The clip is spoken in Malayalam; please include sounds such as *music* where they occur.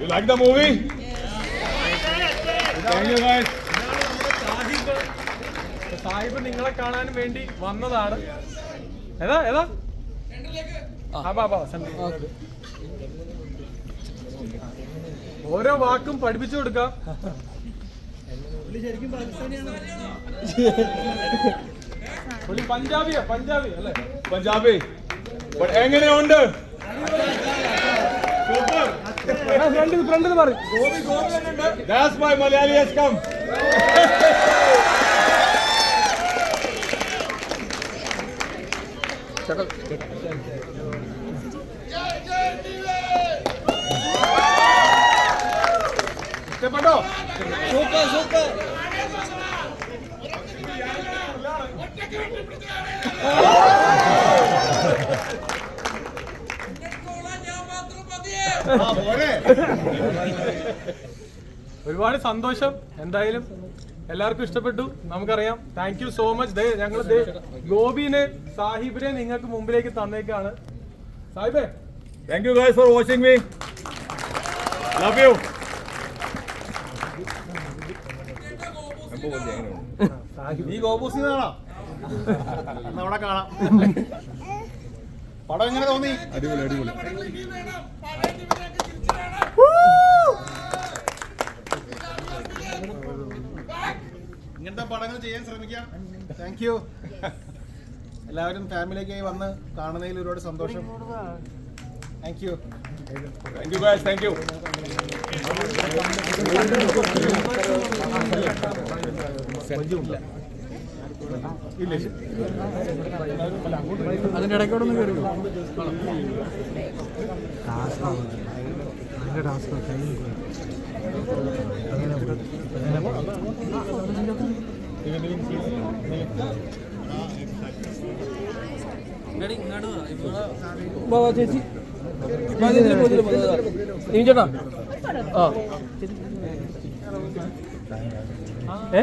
You like the movie? Thank you guys. Sahib നിങ്ങളെ കാണാൻ വേണ്ടി വന്നതാണ് ഏതാ ഏതാ. ഓരോ വാക്കും പഠിപ്പിച്ചു കൊടുക്കാം പുള്ളി പഞ്ചാബിയാ പഞ്ചാബി അല്ലേ Punjabi. But എങ്ങനെയുണ്ട് ഫ്രണ്ടിൽ ഫ്രണ്ടിൽ പറയും ഗോപി ഗോപി എന്നുണ്ട് That's my Malayali has come. ഇഷ്ടപ്പെട്ടോ ആ, പോരെ. *laughs* ഒരുപാട് സന്തോഷം. എന്തായാലും എല്ലാവർക്കും ഇഷ്ടപ്പെട്ടു. നമുക്കറിയാം. താങ്ക് യു സോ മച്ച് ദേ ഞങ്ങൾ ദേ ഗോപിനെ സാഹിബിനെ നിങ്ങൾക്ക് മുമ്പിലേക്ക് തന്നേക്കാണ്. സാഹിബേ. Thank you for watching me love you Sahib ഈ ഗോപൂസിനാണോ *laughs* അവിടെ കാണാം. പടം എങ്ങനെ തോന്നി? അടിപൊളി അടിപൊളി. ഇങ്ങനത്തെ പടങ്ങൾ ചെയ്യാൻ ശ്രമിക്കാം. താങ്ക് യു എല്ലാവരും ഫാമിലിയൊക്കെയായി വന്ന് കാണുന്നതിൽ ഒരുപാട് സന്തോഷം. Thank you thank you guys thank you അതിന്റെ ഇടയ്ക്കോടെ ഒന്ന് കയറി ചേച്ചി ചേട്ടാ ആ ഏ